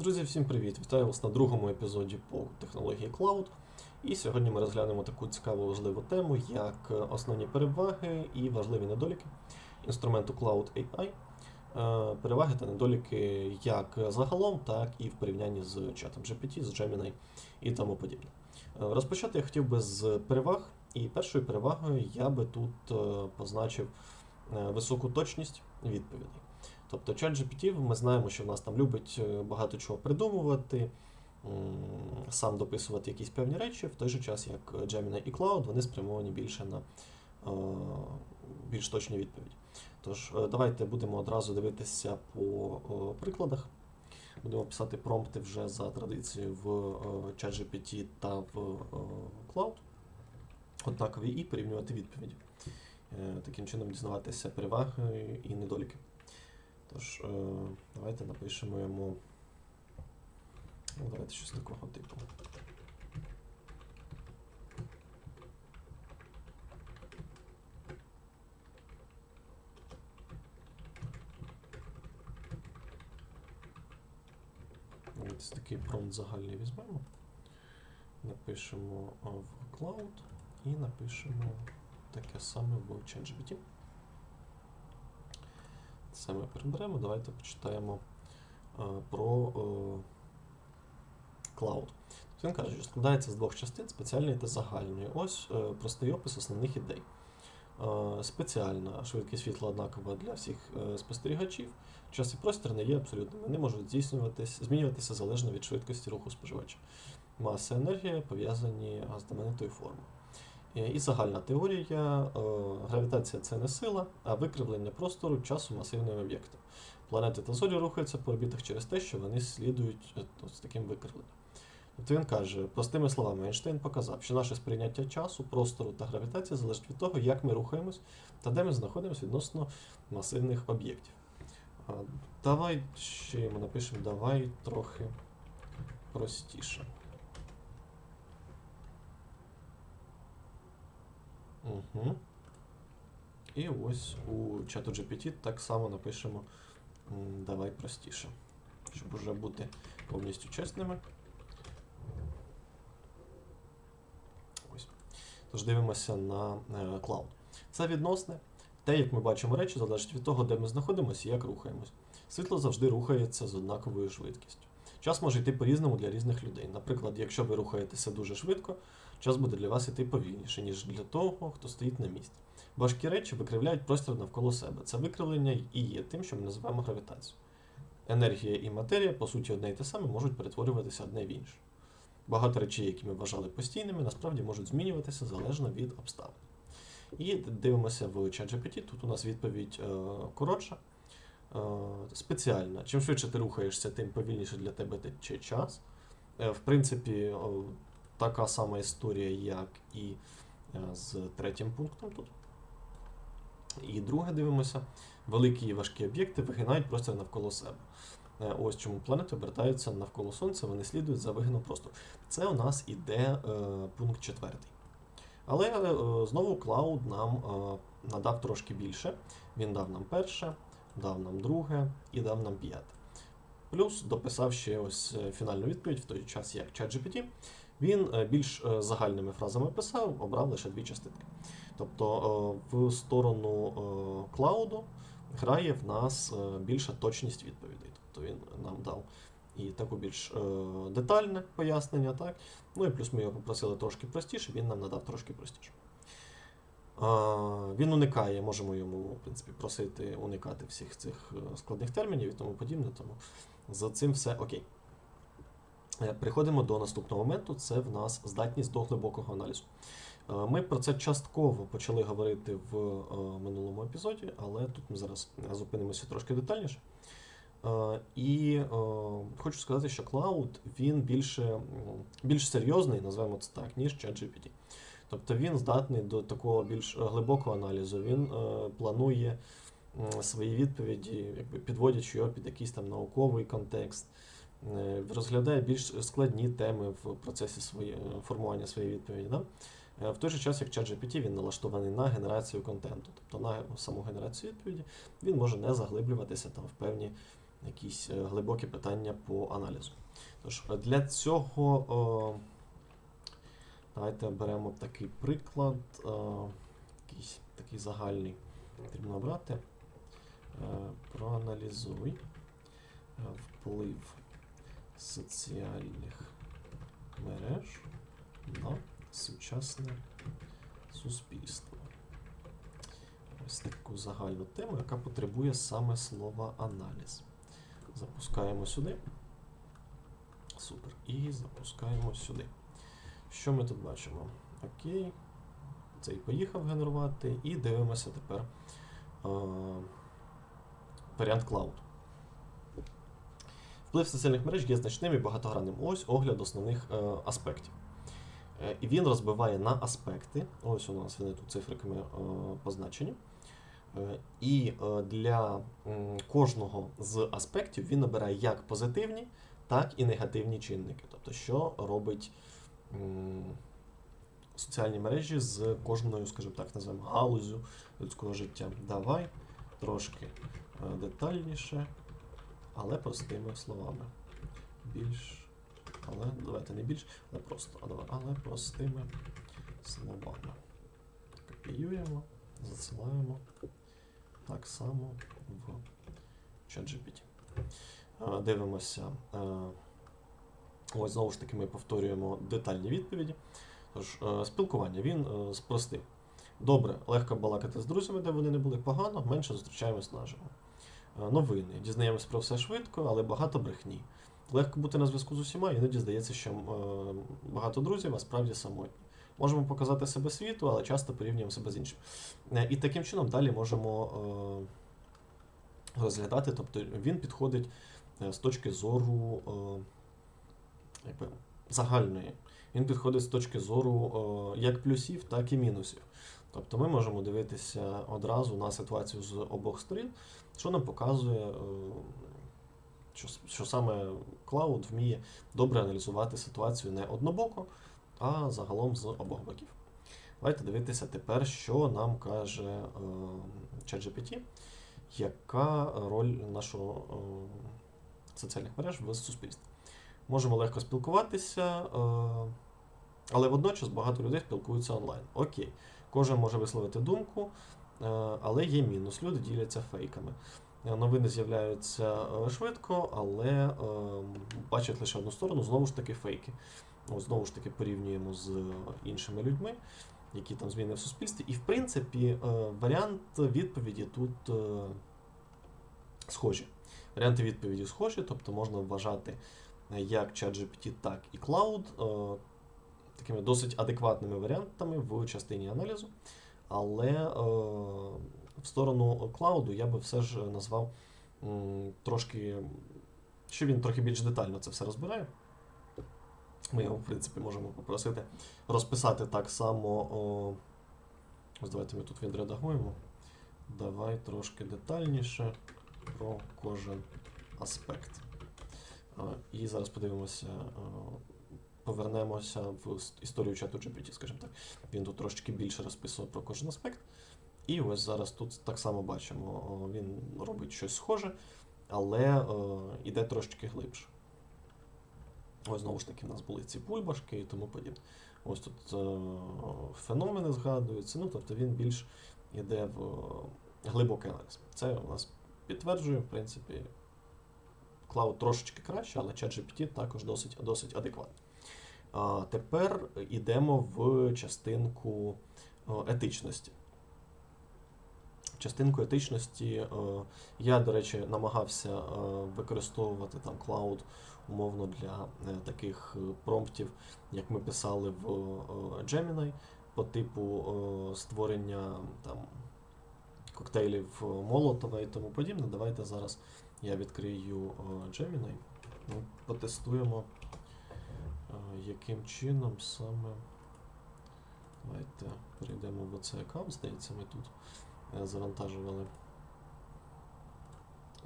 Друзі, всім привіт! Вітаю вас на другому епізоді по технології Cloud. І сьогодні ми розглянемо таку цікаву важливу тему, як е, основні переваги і важливі недоліки інструменту Cloud AI. Е, Переваги та недоліки як загалом, так і в порівнянні з чатом GPT, з Gemini і тому подібне. Е, Розпочати я хотів би з переваг, і першою перевагою я би тут позначив високу точність відповідей. Тобто ChatGPT, ми знаємо, що в нас там любить е, багато чого придумувати, сам дописувати якісь певні речі, в той же час, як Gemini і Cloud, вони спрямовані більше на е, більш точні відповіді. Тож, е, давайте будемо одразу дивитися по прикладах. Будемо писати промпти вже за традицією в ChatGPT та в Cloud, однакові, і порівнювати відповіді. Таким чином дізнаватися переваги і недоліки. Тож, е, давайте напишемо йому. Ну, давайте щось такого типу. Давайте такий промпт загальний візьмемо. Напишемо в Cloud і напишемо таке саме в ChatGPT. Це ми приберемо. Давайте почитаємо е, про е, Cloud. Тобто він каже, що складається з двох частин спеціальної та загальної. Ось е, простий опис основних ідей. Спеціальна швидкість світла однакова для всіх спостерігачів. Час і простір не є абсолютними, вони можуть здійснюватись, змінюватися залежно від швидкості руху споживача. Маса енергія пов'язані з знаменитою формою. Е, І загальна теорія, е, гравітація це не сила, а викривлення простору часу масивним об'єктом. Планети та зорі рухаються по орбітах через те, що вони слідують е, з таким викривленням. Тобто він каже, простими словами, Ейнштейн показав, що наше сприйняття часу, простору та гравітації залежить від того, як ми рухаємось та де ми знаходимося відносно масивних об'єктів. Давай ще йому напишемо, давай трохи простіше. Угу. І ось у чату GPT так само напишемо давай простіше, щоб уже бути повністю чесними. Ось. Тож дивимося на е, клауд. Це відносне. Те, як ми бачимо речі, залежить від того, де ми знаходимося і як рухаємось. Світло завжди рухається з однаковою швидкістю. Час може йти по-різному для різних людей. Наприклад, якщо ви рухаєтеся дуже швидко, час буде для вас йти повільніше, ніж для того, хто стоїть на місці. Важкі речі викривляють простір навколо себе. Це викривлення і є тим, що ми називаємо гравітацією. Енергія і матерія, по суті, одне і те саме, можуть перетворюватися одне в інше. Багато речей, які ми вважали постійними, насправді можуть змінюватися залежно від обставин. І дивимося в ChatGPT. Тут у нас відповідь е, коротша. Е, спеціальна. Чим швидше ти рухаєшся, тим повільніше для тебе тече час. Е, в принципі, така сама історія, як і е, з третім пунктом тут. І друге дивимося. Великі і важкі об'єкти вигинають простір навколо себе. Е, Ось чому планети обертаються навколо Сонця, вони слідують за вигином простору. Це у нас іде е, пункт четвертий. Але знову Cloud нам надав трошки більше. Він дав нам перше, дав нам друге і дав нам п'яте. Плюс дописав ще ось е, фінальну відповідь в той час, як ChatGPT. Він е, більш е, загальними фразами писав, обрав лише дві частинки. Тобто в сторону клауду грає в нас більша точність відповідей. Тобто він нам дав і таку більш детальне пояснення, так? Ну і плюс ми його попросили трошки простіше, він нам надав трошки простіше. Він уникає, можемо йому в принципі, просити уникати всіх цих складних термінів і тому подібне, тому за цим все окей. Е, Переходимо до наступного моменту. Це в нас здатність до глибокого аналізу. Е, Ми про це частково почали говорити в е, минулому епізоді, але тут ми зараз зупинимося трошки детальніше. І хочу сказати, що Cloud він більше, більш серйозний, називаємо це так, ніж ChatGPT. Тобто він здатний до такого більш глибокого аналізу. Він планує свої відповіді, якби підводячи його під якийсь там науковий контекст, е, розглядає більш складні теми в процесі своє, формування своєї відповіді. Да? Е, В той же час, як ChatGPT, він налаштований на генерацію контенту, тобто на саму генерацію відповіді, він може не заглиблюватися там в певні якісь е, глибокі питання по аналізу. Тож, е, для цього е, давайте беремо такий приклад, е, якийсь такий загальний потрібно обрати. Е, Проаналізуй е, вплив соціальних мереж на сучасне суспільство. Ось таку загальну тему, яка потребує саме слова аналіз. Запускаємо сюди. Супер. І запускаємо сюди. Що ми тут бачимо? Окей. Цей поїхав генерувати. І дивимося тепер е, варіант Cloud. Вплив соціальних мереж є значним і багатогранним. Ось огляд основних е, аспектів. Е, і він розбиває на аспекти. Ось у нас вони тут цифриками е, позначені. Е, І е, для м, кожного з аспектів він обирає як позитивні, так і негативні чинники. Тобто, що робить м, соціальні мережі з кожною, скажімо так, називаємо галузю людського життя. Давай трошки е, детальніше, але простими словами. Більш. Але давайте не більш, але просто. А давай, але простими словами. Копіюємо, засилаємо так само в ChatGPT. Е, Дивимося. е, Ось знову ж таки ми повторюємо детальні відповіді. Тож, е, спілкування він е, спростив. Добре, легко балакати з друзями, де вони не були погано, менше зустрічаємось наживо. Е, Новини. Дізнаємось про все швидко, але багато брехні. Легко бути на зв'язку з усіма, іноді здається, що е, багато друзів, а справді самотні. Можемо показати себе світу, але часто порівнюємо себе з іншим. Е, І таким чином далі можемо розглядати, тобто він підходить з точки зору якби, загальної. Він підходить з точки зору як плюсів, так і мінусів. Тобто ми можемо дивитися одразу на ситуацію з обох сторін, що нам показує, е, що, що саме клауд вміє добре аналізувати ситуацію не однобоко, а загалом з обох боків. Давайте дивитися тепер, що нам каже е, ChatGPT, яка роль нашого е, соціальних мереж в суспільстві. Можемо легко спілкуватися, але водночас багато людей спілкуються онлайн. Окей, кожен може висловити думку, але є мінус. Люди діляться фейками. Е, Новини з'являються е, швидко, але е, бачать лише одну сторону, знову ж таки, фейки. Знову ж таки порівнюємо з іншими людьми, які там зміни в суспільстві. І в принципі, е, варіант відповіді тут е, схожі. Варіанти відповіді схожі, тобто можна вважати е, як ChatGPT, так і Cloud е, такими досить адекватними варіантами в частині аналізу. Але е, в сторону клауду я би все ж назвав м, трошки, що він трохи більш детально це все розбирає. Ми його, в принципі, можемо попросити розписати так само. О, ось давайте ми тут відредагуємо. Давай трошки детальніше про кожен аспект. А, І зараз подивимося, а, повернемося в історію чату GPT, скажімо так. Він тут трошки більше розписував про кожен аспект. І ось зараз тут так само бачимо, він робить щось схоже, але о, іде трошки глибше. Ось знову ж таки, в нас були ці бульбашки і тому подібне. Ось тут е, феномени згадуються, ну тобто він більш іде в е, глибокий аналіз. Це у нас підтверджує, в принципі, клауд трошечки краще, але ChatGPT також досить, досить адекватний. А тепер йдемо в частинку етичності. Частинку етичності я, до речі, намагався використовувати там клауд умовно для е, таких е, промптів, як ми писали в Gemini, по типу створення там коктейлів Молотова і тому подібне. Давайте зараз я відкрию е, Gemini. Ми потестуємо, е, яким чином саме. Давайте перейдемо в цей аккаунт, здається, ми тут е, завантажували.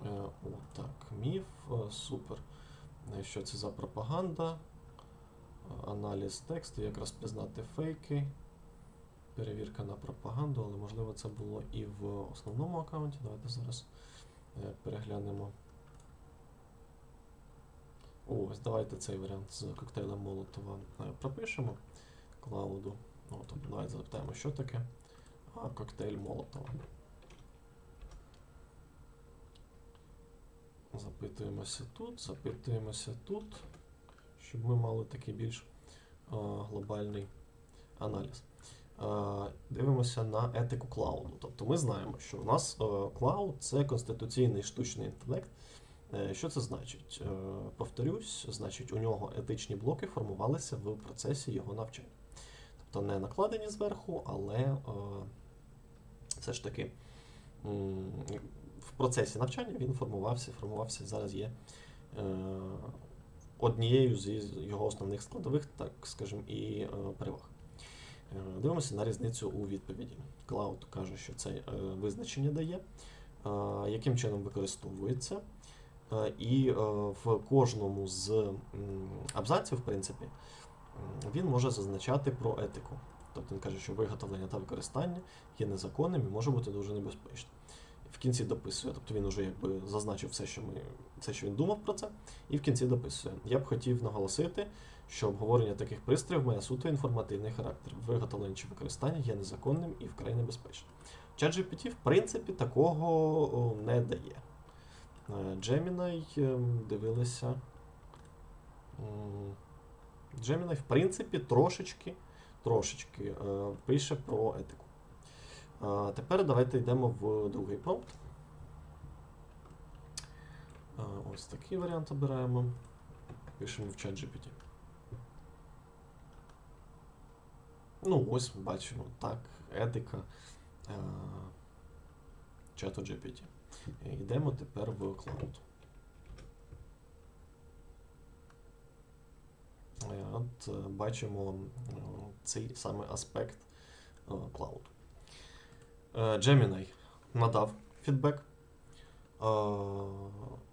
Е, О, так, міф, супер. Що це за пропаганда? Аналіз тексту, як розпізнати фейки. Перевірка на пропаганду, але можливо це було і в основному аккаунті. Давайте зараз переглянемо. Ось, давайте цей варіант з коктейлем Молотова е, пропишемо клауду. Ну, тобто, давайте запитаємо, що таке а, коктейль Молотова. Запитуємося тут, запитуємося тут, щоб ми мали такий більш а, глобальний аналіз. Е, Дивимося на етику клауду. Тобто ми знаємо, що у нас е, клауд це конституційний штучний інтелект. Е, Що це значить? Повторюсь, значить, у нього етичні блоки формувалися в процесі його навчання. Тобто не накладені зверху, але все ж таки в процесі навчання він формувався, формувався зараз є однією з його основних складових, так скажімо, і переваг. Е, Дивимося на різницю у відповіді. Клауд каже, що це е, визначення дає, яким чином використовується. Е, І в кожному з абзаців, в принципі, він може зазначати про етику. Тобто він каже, що виготовлення та використання є незаконним і може бути дуже небезпечним. В кінці дописує, тобто він вже якби зазначив все, що ми, все, що він думав про це, і в кінці дописує. Я б хотів наголосити, що обговорення таких пристроїв має суто інформативний характер. Виготовлення чи використання є незаконним і вкрай небезпечним. ChatGPT, в принципі, такого не дає. Е, Gemini ем, дивилися. Gemini, в принципі, трошечки, трошечки е, пише про етику. Тепер давайте йдемо в другий промпт. Е, Ось такий варіант обираємо. Пишемо в ChatGPT. Ну, ось ми бачимо, так, етика е, чату GPT. Йдемо тепер в Cloud. Е, От е, бачимо е, цей саме аспект е, Cloud. Е, Gemini надав фідбек. Е,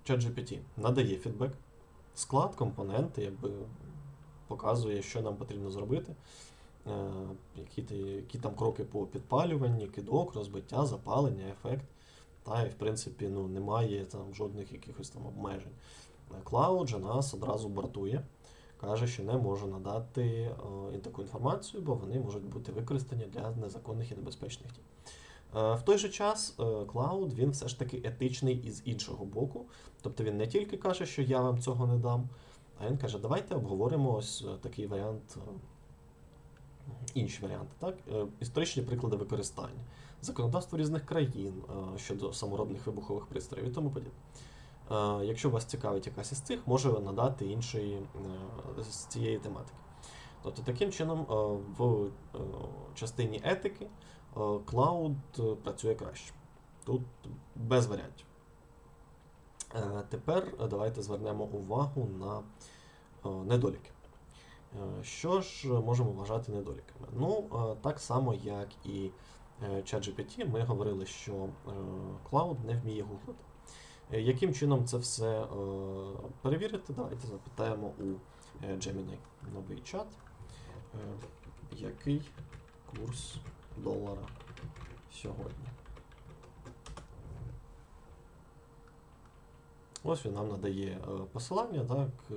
ChatGPT надає фідбек. Склад, компоненти, якби показує, що нам потрібно зробити. Е, які, які там кроки по підпалюванні, кидок, розбиття, запалення, ефект. Та і в принципі ну, немає там жодних якихось там обмежень. Е, Cloud же нас одразу бортує, каже, що не може надати е, таку інформацію, бо вони можуть бути використані для незаконних і небезпечних дій. В той же час Cloud він все ж таки етичний із іншого боку. Тобто він не тільки каже, що я вам цього не дам, а він каже, давайте обговоримо ось такий варіант, інші варіанти, так? Е, Історичні приклади використання, законодавство різних країн е, щодо саморобних вибухових пристроїв і тому подібне. Е, Якщо вас цікавить якась із цих, може надати іншої з цієї тематики. Тобто таким чином в частині етики е, працює краще. Тут без варіантів. Тепер давайте звернемо увагу на недоліки. Е, Що ж можемо вважати недоліками? Ну, е, так само, як і е, ChatGPT, ми говорили, що е, Cloud не вміє гуглити. Е, Яким чином це все е, перевірити? Давайте запитаємо у е, Gemini новий чат. Е, Який курс долара сьогодні? Ось він нам надає е, посилання, так. е,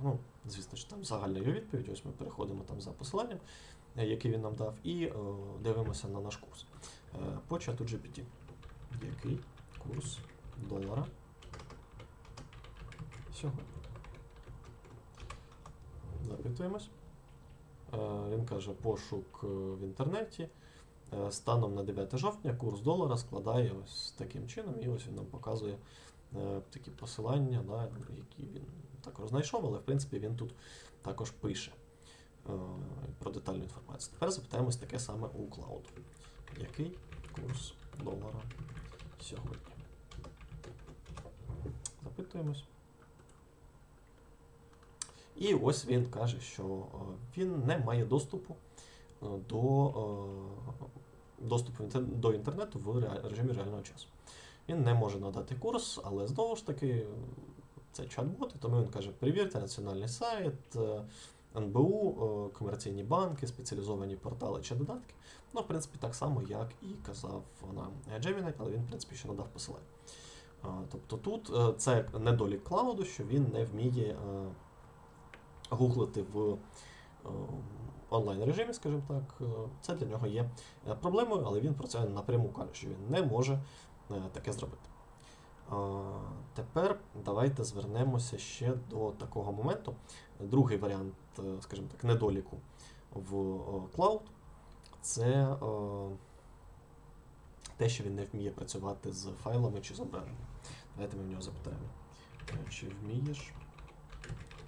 Ну, звісно ж, там загальна його відповідь. Ось ми переходимо там за посиланням, е, яке він нам дав, і е, дивимося на наш курс. Е, По чату GPT. Який курс долара сьогодні? Запитуємось. Він каже, пошук в інтернеті. Станом на 9 жовтня курс долара складає ось таким чином, і ось він нам показує такі посилання, да, які він також знайшов, але в принципі він тут також пише е, про детальну інформацію. Тепер запитаємось таке саме у Cloud. Який курс долара сьогодні? Запитуємось. І ось він каже, що е, він не має доступу е, до, доступу до інтернету в режимі реального часу. Він не може надати курс, але знову ж таки це чат-бот, тому він каже: перевірте національний сайт, е, НБУ, е, комерційні банки, спеціалізовані портали чи додатки. Ну, в принципі, так само, як і казав нам Gemini, але він, в принципі, ще надав посилання. Тобто тут е, це недолік клауду, що він не вміє е, гуглити в е, онлайн режимі, скажімо так. Е, Це для нього є е, проблемою, але він про це напряму каже, що він не може е, таке зробити. Тепер давайте звернемося ще до такого моменту. Другий варіант, е, скажімо так, недоліку в е, Cloud це е, те, що він не вміє працювати з файлами чи зображеннями. Давайте ми в нього запитаємо. е, Чи вмієш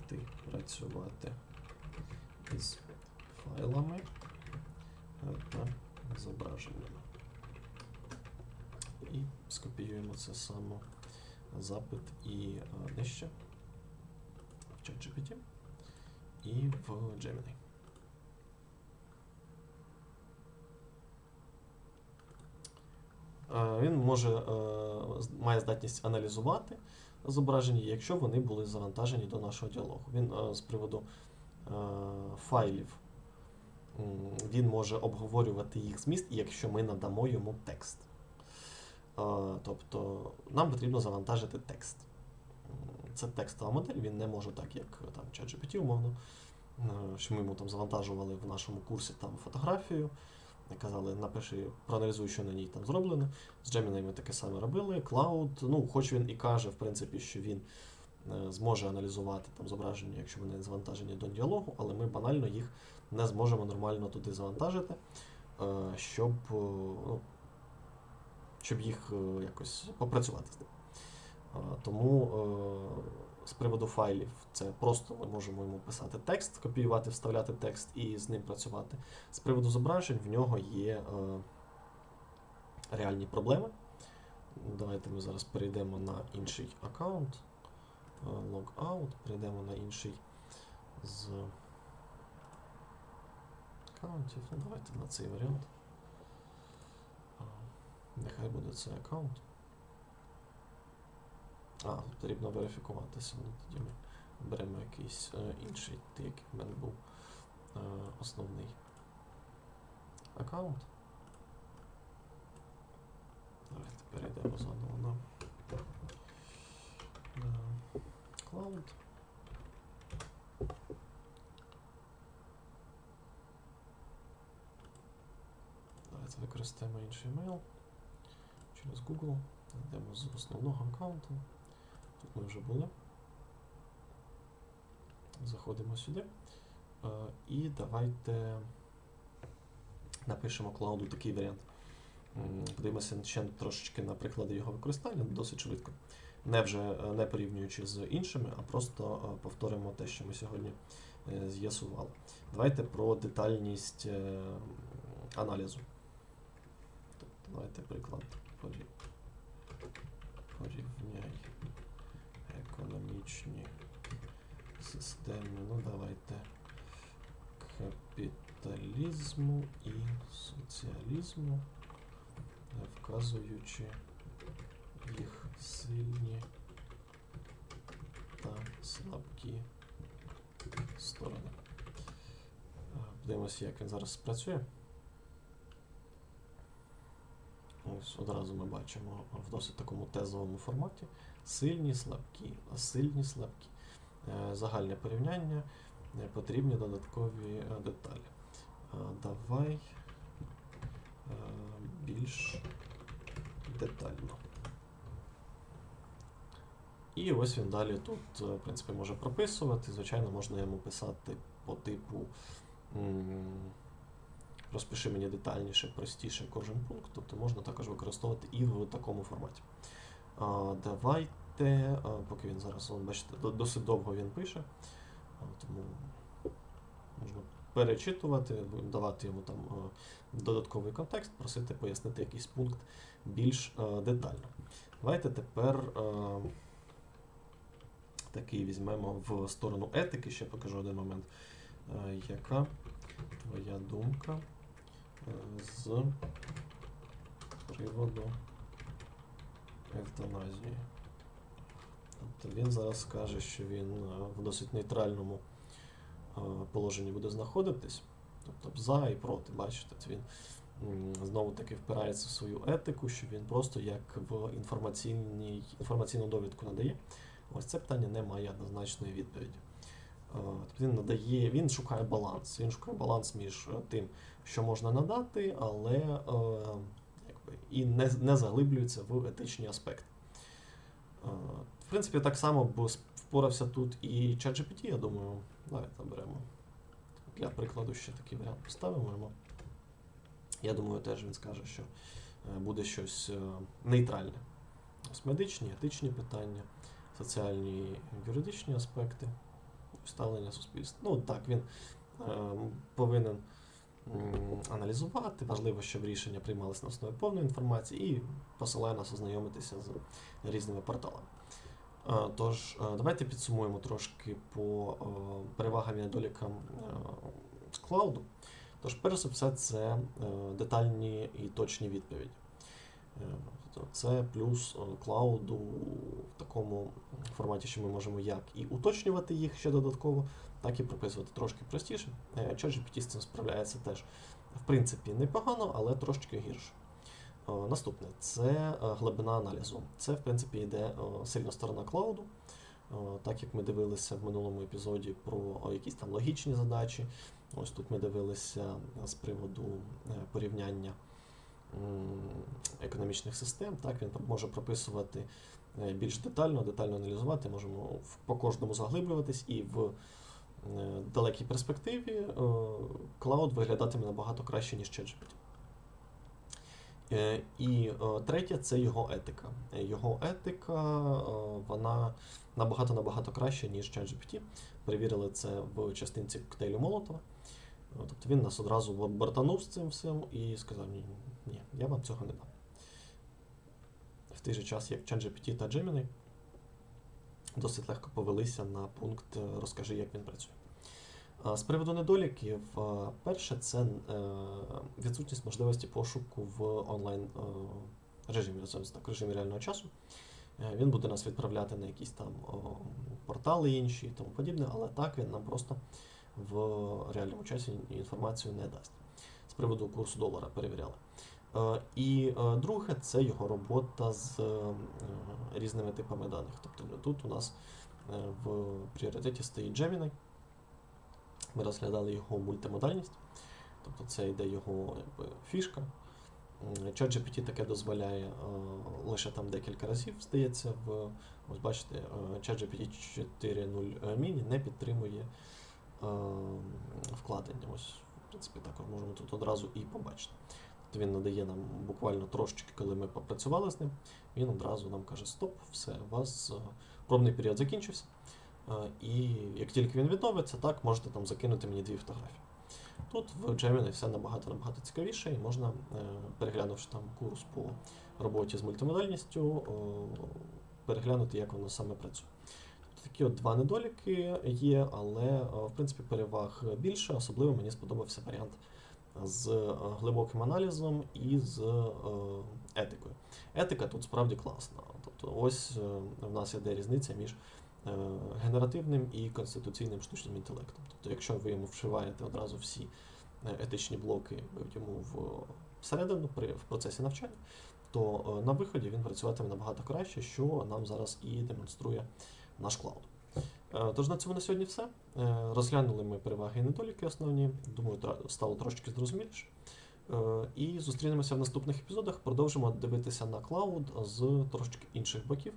ти працювати із файлами е, та зображеннями? Скопіюємо це само запит і е, нижче в ChatGPT і в Gemini. Е, Він може, е, має здатність аналізувати зображення, якщо вони були завантажені до нашого діалогу. Він з приводу файлів він може обговорювати їх зміст, якщо ми надамо йому текст. Тобто нам потрібно завантажити текст. Це текстова модель, він не може так, як там ChatGPT, умовно, е, що ми йому там завантажували в нашому курсі там фотографію. Казали, напиши, проаналізуй, що на ній там зроблено. З Gemini ми таке саме робили. Cloud, ну, хоч він і каже, в принципі, що він е, зможе аналізувати там зображення, якщо вони завантажені до діалогу, але ми банально їх не зможемо нормально туди завантажити, е, щоб, ну, щоб їх е, якось попрацювати з ним. Е, Тому е, з приводу файлів це просто ми можемо йому писати текст, копіювати, вставляти текст і з ним працювати. З приводу зображень в нього є реальні проблеми. Давайте ми зараз перейдемо на інший аккаунт. Logout, перейдемо на інший з аккаунтів. Ну, давайте на цей варіант. Нехай буде цей аккаунт. А, потрібно верифікуватися. Ну, тоді ми беремо якийсь е, інший, той, який в мене був е, основний аккаунт. Давайте перейдемо заново на Cloud. Давайте використаємо інший email через Google. Йдемо з основного аккаунту. Тут ми вже були. Заходимо сюди. Е, І давайте напишемо клауду такий варіант. Подивимося ще трошечки на приклади його використання досить швидко. Не вже е, не порівнюючи з іншими, а просто е, повторимо те, що ми сьогодні з'ясували. Давайте про детальність аналізу. Тобто, давайте приклад порівняй економічні системи. Ну, давайте капіталізму і соціалізму, вказуючи їх сильні та слабкі сторони. Е, Подивимося, як він зараз спрацює. Ось одразу ми бачимо в досить такому тезовому форматі сильні, слабкі, сильні, слабкі. Е, Загальне порівняння, е, потрібні додаткові е, деталі. Давай більш детально. І ось він далі тут, в принципі, може прописувати. Звичайно, можна йому писати по типу. Розпиши мені детальніше, простіше кожен пункт, тобто можна також використовувати і в такому форматі. Давайте, поки він зараз, вон, бачите, досить довго він пише, тому можна перечитувати, давати йому там додатковий контекст, просити пояснити якийсь пункт більш детально. Давайте тепер такий візьмемо в сторону етики, ще покажу один момент. Яка твоя думка з приводу евтаназії? Тобто він зараз скаже, що він е, в досить нейтральному е, положенні буде знаходитись. Тобто за і проти, бачите, він знову таки впирається в свою етику, що він просто як в інформаційну довідку надає. Ось це питання не має однозначної відповіді. Е, Тобто він надає, він шукає баланс. Він шукає баланс між е, тим, що можна надати, але е, якби, і не, не заглиблюється в етичні аспекти. В принципі, так само б впорався тут і ChatGPT, я думаю. Давайте беремо. Для прикладу ще такий варіант поставимо. Я думаю, теж він скаже, що буде щось нейтральне. Ось медичні, етичні питання, соціальні юридичні аспекти, ставлення суспільства. Ну так, він е, повинен аналізувати. Важливо, щоб рішення приймалися на основі повної інформації і посилає нас ознайомитися з різними порталами. Е, Тож, е, давайте підсумуємо трошки по перевагам і недолікам клауду. Тож, перш за все, це детальні і точні відповіді. Це плюс е, клауду в такому форматі, що ми можемо як і уточнювати їх ще додатково, так і прописувати трошки простіше. Е, ChatGPT з цим справляється теж, в принципі, непогано, але трошки гірше. Е, Наступне це глибина аналізу. Це, в принципі, йде сильна сторона клауду. Так як ми дивилися в минулому епізоді про якісь там логічні задачі. Ось тут ми дивилися з приводу порівняння економічних систем. Так, він може прописувати е, більш детально, детально аналізувати. Можемо по кожному заглиблюватись і в е, далекій перспективі е, клауд виглядатиме набагато краще, ніж ChatGPT. І третє це його етика. Його етика вона набагато набагато краще, ніж ChatGPT. Перевірили це в частинці коктейлю Молотова. Тобто він нас одразу бортанув з цим всім і сказав: ні, я вам цього не дам. В той же час, як ChatGPT та Gemini досить легко повелися на пункт е, розкажи, як він працює. З приводу недоліків, перше, це е, відсутність можливості пошуку в онлайн е, режимі, так, режимі реального часу. Він буде нас відправляти на якісь там портали інші і тому подібне, але так він нам просто в реальному часі інформацію не дасть. З приводу курсу долара перевіряли. Е, І е, друге, це його робота з е, різними типами даних. Тобто тут у нас в пріоритеті стоїть Gemini. Ми розглядали його мультимодальність, тобто це йде його якби, фішка. ChatGPT таке дозволяє лише там декілька разів, здається, в ось бачите, ChatGPT 4.0 mini не підтримує вкладення. Ось, в принципі, також можемо тут одразу і побачити. Тобто він надає нам буквально трошечки, коли ми попрацювали з ним, він одразу нам каже: Стоп, все, у вас е, пробний період закінчився. Е, І як тільки він відновиться, так можете там закинути мені дві фотографії. Тут в Gemini все набагато набагато цікавіше, і можна, е, переглянувши там курс по роботі з мультимодальністю, переглянути, як воно саме працює. Такі от два недоліки є, але в принципі переваг більше. Особливо мені сподобався варіант з е, глибоким аналізом і з е, етикою. Етика тут справді класна. Тобто, ось е, в нас іде різниця між генеративним і конституційним штучним інтелектом. Тобто, якщо ви йому вшиваєте одразу всі етичні блоки йому всередину при в процесі навчання, то на виході він працюватиме набагато краще, що нам зараз і демонструє наш клауд. Е, Тож на цьому на сьогодні все. Е, Розглянули ми переваги і недоліки основні. Думаю, стало трошечки зрозуміліше. Е, І зустрінемося в наступних епізодах. Продовжимо дивитися на клауд з трошечки інших боків.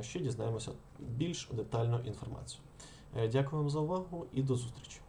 Ще дізнаємося більш детальну інформацію. Дякую вам за увагу і до зустрічі.